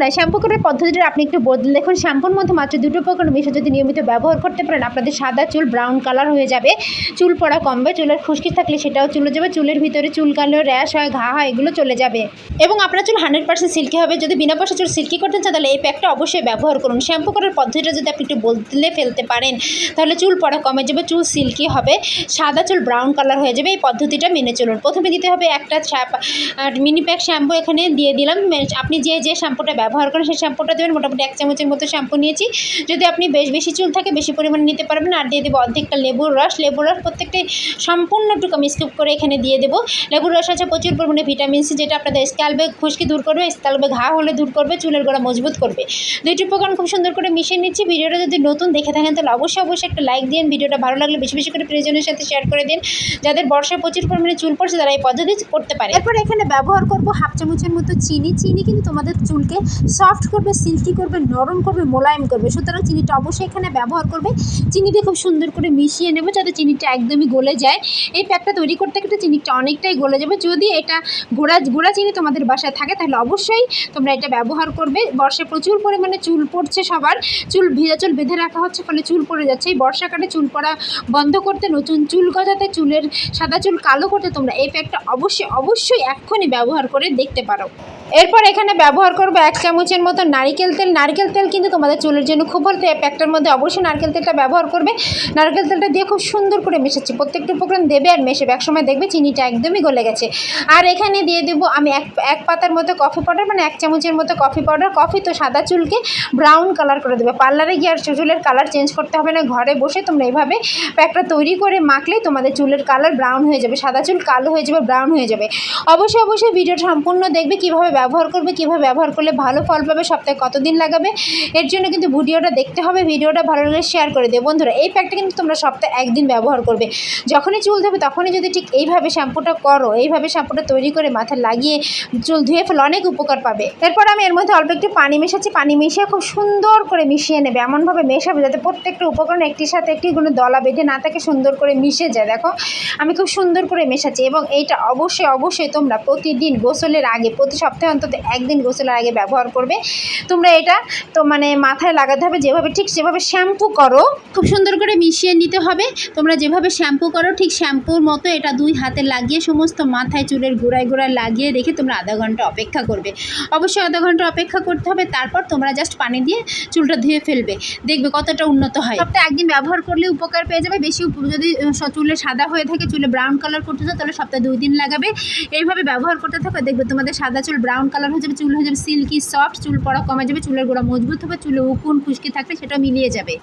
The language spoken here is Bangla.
নয় শ্যাম্পু করার পদ্ধতিটা আপনি একটু বদলে দেখুন। শ্যাম্পুর মধ্যে মাত্র দুটো উপকরণ মিশে যদি নিয়মিত ব্যবহার করতে পারেন, আপনাদের সাদা চুল ব্রাউন কালার হয়ে যাবে। চুল পড়া কমবে, চুলের খুশকি থাকলে সেটাও চলে যাবে। চুলের ভিতরে চুল কালো র্যাশ হয়, ঘা হয়, এগুলো চলে যাবে। এবং আপনার চুল হান্ড্রেড পার্সেন্ট সিল্কি হবে। যদি বিনা পয়সা চুল সিল্কি করতে চান, তাহলে এই প্যাকটা অবশ্যই ব্যবহার করুন। শ্যাম্পু করার পদ্ধতিটা যদি আপনি একটু বদলে ফেলতে পারেন, তাহলে চুল পড়া কমে যাবে, চুল সিল্কি হবে। সাদা চুল ব্রাউন কালার হয়ে যাবে। এই পদ্ধতিটা মেনে চলুন। প্রথমে দিতে হবে একটা মিনি প্যাক শ্যাম্পু এখানে দিয়ে দিলাম। আপনি যে যে শ্যাম্পুটা করেন সেই শ্যাম্পুটা দেবেন। মোটামুটি এক চামচের মতো শ্যাম্পু নিয়েছি। যদি আপনি বেশ বেশি চুল থাকে, বেশি পরিমাণে নিতে পারবেন। আর দিয়ে দেবো অর্ধেকটা লেবুর রস। লেবুর রস প্রত্যেকটাই সম্পূর্ণটুকু আমি স্কিপ করে এখানে দিয়ে দেবো। লেবুর রস আছে প্রচুর পরিমাণে ভিটামিন সি যেটা আপনাদের স্ক্যালবে খুশকি দূর করবে স্ক্যালবে ঘা হলে দূর করবে, চুলের গোড়া মজবুত করবে। দুইটি উপকরণ খুব সুন্দর করে মিশিয়ে নিচ্ছি। ভিডিওটা যদি নতুন দেখে থাকেন, তাহলে অবশ্যই অবশ্যই একটা লাইক দিন। ভিডিওটা ভালো লাগলে বেশি বেশি করে প্রিয়জনের সাথে শেয়ার করে দিন। যাদের বর্ষায় প্রচুর পরিমাণে চুল পড়ছে, তারা এই পদ্ধতি করতে পারে। এরপর এখানে ব্যবহার করব হাফ চামচের মতো চিনি। চিনি কিন্তু তোমাদের চুলকে সফট করবে, সিল্কি করবে, নরম করবে, মোলায়েম করবে। সুতরাং চিনিটা অবশ্যই এখানে ব্যবহার করবে। চিনি দিয়ে খুব সুন্দর করে মিশিয়ে নেবে যাতে চিনিটা একদমই গলে যায়। এই প্যাকটা তৈরি করতে কিন্তু চিনিটা অনেকটাই গলে যাবে। যদি এটা গোড়া গোড়া চিনি তোমাদের বাসায় থাকে, তাহলে অবশ্যই তোমরা এটা ব্যবহার করবে। বর্ষায় প্রচুর পরিমাণে চুল পড়ছে সবার। চুল ভেজা চুল বেঁধে রাখা হচ্ছে ফলে চুল পড়ে যাচ্ছে। এই বর্ষাকালে চুল পড়া বন্ধ করতে, নতুন চুল গজাতে, চুলের সাদা চুল কালো করতে তোমরা এই প্যাকটা অবশ্যই অবশ্যই এক্ষুনি ব্যবহার করে দেখতে পারো। এরপর এখানে ব্যবহার করব এক চামচের মতো নারিকেল তেল। নারকেল তেল কিন্তু তোমাদের চুলের জন্য খুব ভালো। এই প্যাকটার মধ্যে অবশ্যই নারকেল তেলটা ব্যবহার করবে। নারকেল তেলটা দিয়ে খুব সুন্দর করে মেশাচ্ছি। প্রত্যেকটা উপকরণ দেবে আর মেশাবে। এক সময় দেখবে চিনিটা একদমই গলে গেছে। আর এখানে দিয়ে দেবো আমি এক এক পাতার মতো কফি পাউডার মানে এক চামচের মতো কফি পাউডার কফি তো সাদা চুলকে ব্রাউন কালার করে দেবে। পার্লারে গিয়ে আর চুলের কালার চেঞ্জ করতে হবে না। ঘরে বসে তোমরা এইভাবে প্যাকটা তৈরি করে মাখলেই তোমাদের চুলের কালার ব্রাউন হয়ে যাবে। সাদা চুল কালো হয়ে যাবে ব্রাউন হয়ে যাবে। অবশ্যই অবশ্যই ভিডিওটা সম্পূর্ণ দেখবে। কীভাবে ব্যবহার করবে, কীভাবে ব্যবহার করলে ভালো ফল পাবে, সপ্তাহে কতদিন লাগাবে, এর জন্য কিন্তু ভিডিওটা দেখতে হবে, ভিডিওটা ভালো লাগলে শেয়ার করে দেবে বন্ধুরা, এই প্যাকটা কিন্তু তোমরা সপ্তাহে একদিন ব্যবহার করবে। যখনই চুল ধরবে তখনই যদি ঠিক এইভাবে শ্যাম্পুটা করো, এইভাবে শ্যাম্পুটা তৈরি করে মাথায় লাগিয়ে চুল ধুয়ে ফেলে, অনেক উপকার পাবে। এরপর আমি এর মধ্যে অল্প একটু পানি মেশাচ্ছি। পানি মিশিয়ে খুব সুন্দর করে মিশিয়ে নেবে, এমনভাবে মেশাবে যাতে প্রত্যেকটা উপকরণ একটির সাথে একটি কোনো দলা বেঁধে না থাকে, সুন্দর করে মিশে যায়। দেখো, আমি খুব সুন্দর করে মেশাচ্ছি এবং এইটা অবশ্যই অবশ্যই তোমরা প্রতিদিন গোসলের আগে, প্রতি সপ্তাহে অন্তত একদিন গোসলের আগে ব্যবহার করবে। তোমরা এটা তো মানে মাথায় লাগাতে হবে, যেভাবে ঠিক সেভাবে শ্যাম্পু করো। খুব সুন্দর করে মিশিয়ে নিতে হবে। তোমরা যেভাবে শ্যাম্পু করো, ঠিক শ্যাম্পুর মতো এটা দুই হাতে লাগিয়ে সমস্ত মাথায়, চুলের গোড়ায় গোড়ায় লাগিয়ে রেখে তোমরা আধা ঘণ্টা অপেক্ষা করবে। অবশ্যই আধা ঘণ্টা অপেক্ষা করতে হবে, তারপর তোমরা জাস্ট পানি দিয়ে চুলটা ধুয়ে ফেলবে। দেখবে কতটা উন্নত হয়। সপ্তাহে একদিন ব্যবহার করলে উপকার পেয়ে যাবে। বেশি যদি চুলে সাদা হয়ে থাকে, চুলে ব্রাউন কালার করতে চাও, তাহলে সপ্তাহে দুই দিন লাগাবে। এইভাবে ব্যবহার করতে থাকবে দেখবে তোমাদের সাদা চুল ব্রাউন কালার হয়ে যাবে, চুল হয়ে যাবে সিল্কি সফট চুল পড়া কমে যাবে, চুলের গোড়া মজবুত হবে, চুলে উকুন খুশকি থাকবে, সেটা মিলিয়ে যাবে।